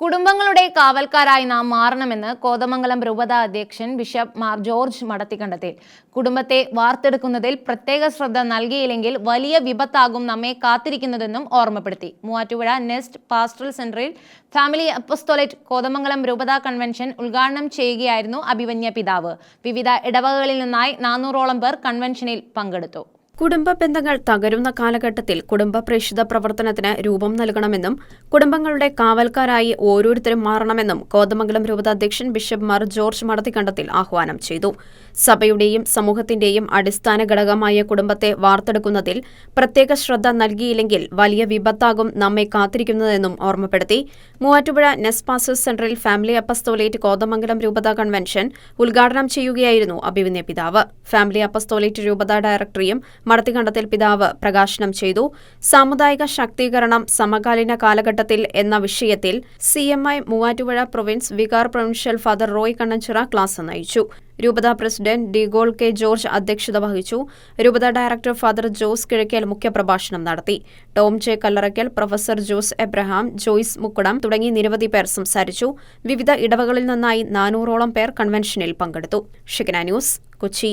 കുടുംബങ്ങളുടെ കാവൽക്കാരായി നാം മാറണമെന്ന് കോതമംഗലം രൂപത അധ്യക്ഷൻ ബിഷപ്പ് മാർ ജോർജ് മടത്തിക്കണ്ടത്തിൽ കുടുംബത്തെ വാർത്തെടുക്കുന്നതിൽ പ്രത്യേക ശ്രദ്ധ നൽകിയില്ലെങ്കിൽ വലിയ വിപത്താകും നമ്മെ കാത്തിരിക്കുന്നതെന്നും ഓർമ്മപ്പെടുത്തി. മൂവാറ്റുപുഴ നെസ്റ്റ് പാസ്റ്ററൽ സെന്ററിൽ ഫാമിലി അപ്പസ്തോലറ്റ് കോതമംഗലം രൂപത കൺവെൻഷൻ ഉദ്ഘാടനം ചെയ്യുകയായിരുന്നു അഭിവന്യ പിതാവ്. വിവിധ ഇടവകകളിൽ നിന്നായി നാനൂറോളം പേർ കൺവെൻഷനിൽ പങ്കെടുത്തു. കുടുംബ ബന്ധങ്ങൾ തകരുന്ന കാലഘട്ടത്തിൽ കുടുംബ പ്രേക്ഷിത പ്രവർത്തനത്തിന് രൂപം നൽകണമെന്നും കുടുംബങ്ങളുടെ കാവൽക്കാരായി ഓരോരുത്തരും മാറണമെന്നും കോതമംഗലം രൂപത അധ്യക്ഷൻ ബിഷപ്പ് മാർ ജോർജ് മടത്തിക്കണ്ടത്തിൽ ആഹ്വാനം ചെയ്തു. സഭയുടെയും സമൂഹത്തിന്റെയും അടിസ്ഥാന ഘടകമായ കുടുംബത്തെ വാർത്തെടുക്കുന്നതിൽ പ്രത്യേക ശ്രദ്ധ നൽകിയില്ലെങ്കിൽ വലിയ വിപത്താകും നമ്മെ കാത്തിരിക്കുന്നതെന്നും ഓർമ്മപ്പെടുത്തി. മൂവാറ്റുപുഴ നെസ്പാസസ് സെന്ററിൽ ഫാമിലി അപ്പസ്തോലേറ്റ് കോതമംഗലം രൂപത കൺവെൻഷൻ ഉദ്ഘാടനം ചെയ്യുകയായിരുന്നു അഭിവിന്യ പിതാവ്. ഫാമിലി അപ്പസ്തോലേറ്റ് രൂപത ഡയറക്ടറിയും മടത്തിക്കണ്ടത്തിൽ പിതാവ് പ്രകാശനം ചെയ്തു. സാമുദായിക ശാക്തീകരണം സമകാലീന കാലഘട്ടത്തിൽ എന്ന വിഷയത്തിൽ C M I Muvattupuzha province vicar provincial father Roy Kannanchira class നയിച്ചു. രൂപത പ്രസിഡന്റ് ഡിഗോൾ കെ ജോർജ് അധ്യക്ഷത വഹിച്ചു. രൂപത ഡയറക്ടർ ഫാദർ ജോസ് കിഴക്കൽ മുഖ്യപ്രഭാഷണം നടത്തി. ടോം ജെ കല്ലറയ്ക്കൽ പ്രൊഫസർ ജോസ് എബ്രഹാം ജോയ്സ് മുക്കുടം തുടങ്ങി നിരവധി പേർ സംസാരിച്ചു. വിവിധ ഇടവകളിൽ നിന്നായി നാനൂറോളം പേർ കൺവെൻഷനിൽ പങ്കെടുത്തു. ഷിഗ്ന ന്യൂസ് കൊച്ചി.